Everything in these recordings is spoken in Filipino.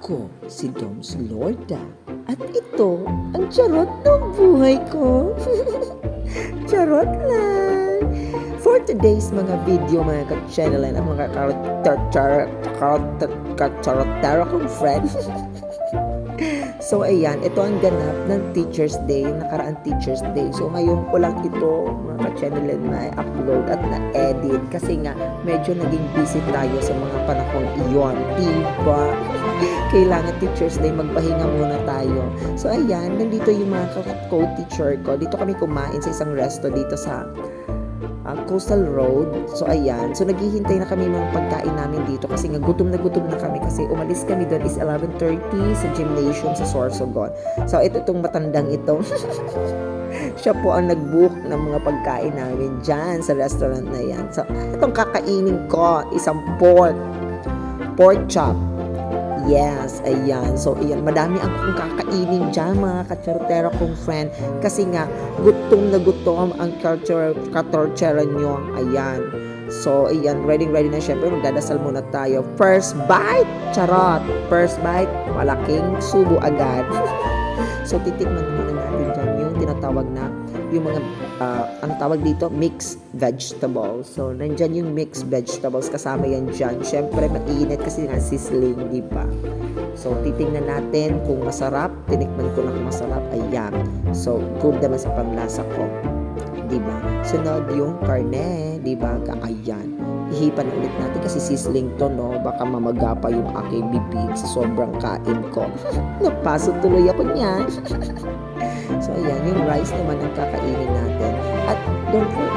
Ako si Doms Lorda at ito ang charot ng buhay ko. charot lang. For today's mga video mga ka-channel at mga ka-charot kong friend. So ayan, ito ang ganap ng Teacher's Day, nakaraan Teacher's Day. So ngayon ko lang ito mga ka-channel na-upload at na-edit kasi nga medyo naging busy tayo sa mga panahon iyon. Diba? Kailangan Teacher's Day, magpahinga muna tayo. So ayan, nandito yung mga co-teacher ko. Dito kami kumain sa isang resto dito sa uh, Coastal Road. So ayan, so naghihintay na kami mga pagkain namin dito kasi nga gutom na gutom na kami kasi umalis kami doon is 11.30 sa gymnasium sa Sorsogon. So ito itong matandang ito. Siya po ang nag-book ng mga pagkain namin dyan sa restaurant na yan. So itong kakainin ko, isang pork. Pork chop. Yes, ayan. So, ayan, madami ang kung kakainin dyan, mga kacharotera kong friend. Kasi nga, gutom na gutom ang culture, katorchera nyo. Ayan. So, ayan, ready, ready na syempre. Magdadasal muna tayo. First bite, charot. First bite, malaking subo agad. so, titikman muna natin tinatawag na yung mga, uh, ang tawag dito, mixed vegetables. So, nandyan yung mixed vegetables, kasama yan dyan. Siyempre, mainit kasi nga sizzling, di ba? So, titingnan natin kung masarap. Tinikman ko na kung masarap. Ayan. So, good naman sa panlasa ko. Di ba? Sunod yung karne, di ba? Ayan. Ihipan ulit natin kasi sizzling to, no? Baka mamaga yung aking bibig sa sobrang kain ko. Napasok tuloy ako niyan. So, ayan, yung rice naman ang kakainin natin. At, don't for,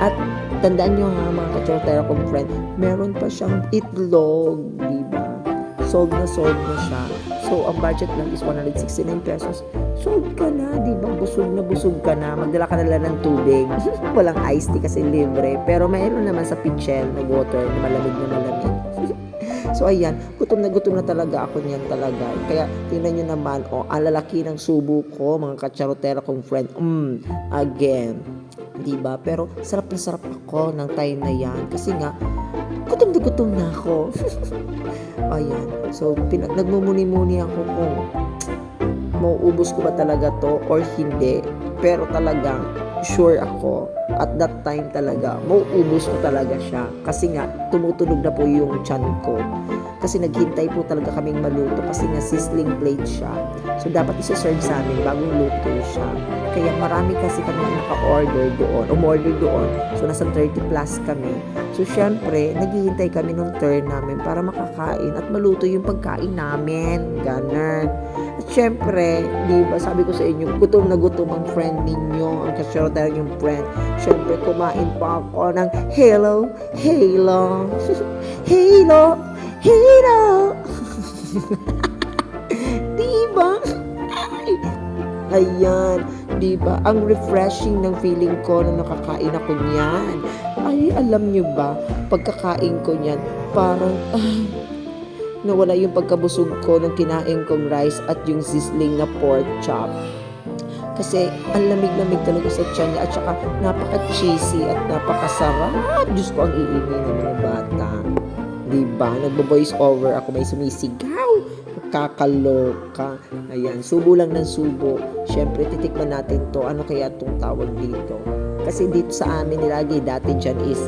at tandaan nyo ha, mga kachorotera kong friend, meron pa siyang itlog, di ba? Sold na sold na siya. So, ang budget lang is 169 pesos. Sold ka na, di ba? Busog na busog ka na. Magdala ka na lang ng tubig. Walang iced tea kasi libre. Pero mayroon naman sa pitchel na water na malamig na malamig. So ayan, gutom na gutom na talaga ako niyan talaga. Kaya tingnan nyo naman, oh, ang lalaki ng subo ko, mga kacharotera kong friend. Mm, again. 'Di ba? Pero sarap na sarap ako ng time na yan. Kasi nga, gutom na gutom na ako. ayan. So, pinag nagmumuni-muni ako kung mauubos ko ba talaga to or hindi. Pero talagang sure ako at that time talaga mauubos ko talaga siya. Kasi nga tumutunog na po yung chan ko. Kasi naghintay po talaga kaming maluto kasi nga sizzling plate siya. So dapat isa-serve sa amin bagong luto siya. Kaya marami kasi kami naka-order doon umorder doon. So nasa 30 plus kami so syempre naghihintay kami nung turn namin para makakain at maluto yung pagkain namin ganun at syempre, di ba, sabi ko sa inyo, gutom na gutom ang friend ninyo, ang kasyorotar yung friend. Syempre, kumain pa ako ng Hello, Halo, Halo, Halo. di ba? Ay, ayan, di ba? Ang refreshing ng feeling ko na nakakain ako niyan. Ay, alam nyo ba, pagkakain ko niyan, parang, ay, nawala yung pagkabusog ko ng kinain kong rice at yung sizzling na pork chop. Kasi ang lamig-lamig talaga sa tiyan niya at saka napaka-cheesy at napakasarap. Diyos ko ang iingay ng mga bata. Diba? Nagbo-voice over ako may sumisigaw. Kakaloka. Ayan, subo lang ng subo. Siyempre, titikman natin to. Ano kaya itong tawag dito? Kasi dito sa amin nilagay dati dyan is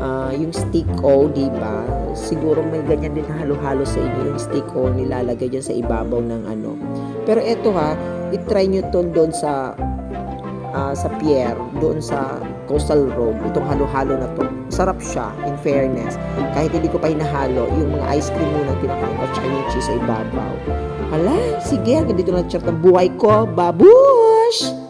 uh, yung stick o, di ba? Siguro may ganyan din halo-halo sa inyo yung stick o nilalagay dyan sa ibabaw ng ano. Pero eto ha, itry nyo to doon sa uh, sa Pierre, doon sa Coastal Road, itong halo-halo na to. Sarap siya, in fairness. Kahit hindi ko pa hinahalo, yung mga ice cream muna kinakain ko, tsaka yung cheese sa ibabaw. Hala, sige, hanggang dito na chat ng buhay ko. Babush!